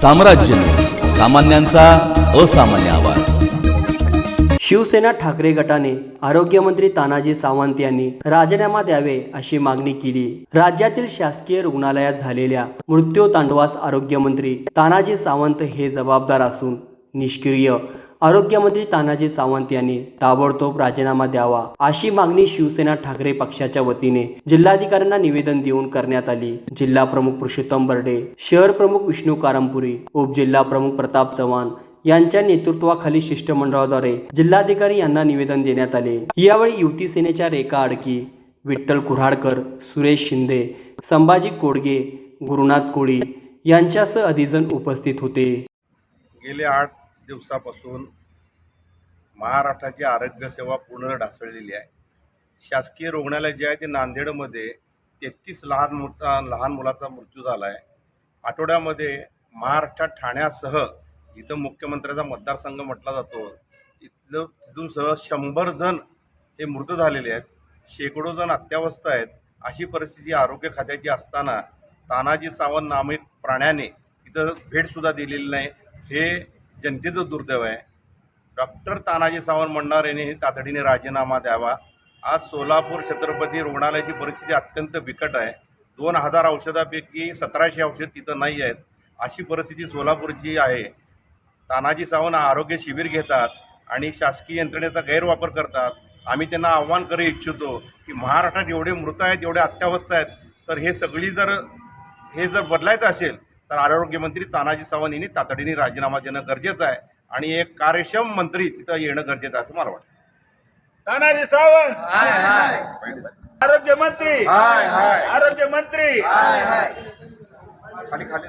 साम्राज्य. सामान्यांचा असामान्य आवाज. शिवसेना ठाकरे गटाने आरोग्यमंत्री तानाजी सावंत यांनी राजीनामा द्यावे अशी मागणी केली. राज्यातील शासकीय रुग्णालयात झालेल्या मृत्यू तांडवास आरोग्यमंत्री तानाजी सावंत हे जबाबदार असून निष्क्रिय. आरोग्यमंत्री तानाजी सावंत यांनी ताबडतोब राजीनामा द्यावा अशी मागणी शिवसेना ठाकरे पक्षाच्या वतीने जिल्हाधिकाऱ्यांना निवेदन देऊन करण्यात आली. जिल्हा प्रमुख पुरुषोत्तम बर्डे शहर प्रमुख विष्णू कारंपुरी उपजिल्हा प्रमुख प्रताप चव्हाण यांच्या नेतृत्वाखाली शिष्टमंडळाद्वारे जिल्हाधिकारी यांना निवेदन देण्यात आले. यावेळी युती सेनेच्या रेखा आडकी विठ्ठल कुऱ्हाडकर सुरेश शिंदे संभाजी कोडगे गुरुनाथ कोळी यांच्यासह अधिजन उपस्थित होते. गेले आठ दिवसापासून महाराष्ट्राची आरोग्यसेवा पूर्ण ढासळलेली आहे. शासकीय रुग्णालय जे आहे ते नांदेडमध्ये तेहतीस लहान मोठा लहान मुलाचा मृत्यू झाला आहे आठवड्यामध्ये महाराष्ट्रात ठाण्यासह जिथं मुख्यमंत्र्याचा मतदारसंघ म्हटला जातो तिथलं तिथून सह शंभर जण हे मृत झालेले आहेत. शेकडो जण अत्यावस्थ आहेत. अशी परिस्थिती आरोग्य खात्याची असताना तानाजी सावंत नामिक प्राण्याने तिथं भेटसुद्धा दिलेली नाही. हे जनतेचं दुर्दैव आहे. डॉक्टर तानाजी सावंत म्हणणार यांनी तातडीने राजीनामा द्यावा. आज सोलापूर छत्रपती रुग्णालयाची परिस्थिती अत्यंत बिकट आहे. दोन हजार औषधापैकी सतराशे औषध तिथं नाही आहेत. अशी परिस्थिती सोलापूरची आहे. तानाजी सावंत आरोग्य शिबिर घेतात आणि शासकीय यंत्रणेचा गैरवापर करतात. आम्ही त्यांना आव्हान करू इच्छितो की महाराष्ट्रात एवढे मृत आहेत एवढे अत्यावस्था आहेत तर हे सगळी जर हे जर बदलायचं असेल तर आरोग्यमंत्री तानाजी सावंत यांनी तातडीने राजीनामा देणं गरजेचं आहे आणि एक कार्यक्षम मंत्री तिथं येणं गरजेचं आहे असं मला वाटतं. तानाजी सावंत! आरोग्य मंत्री आरोग्य मंत्री खाली खाली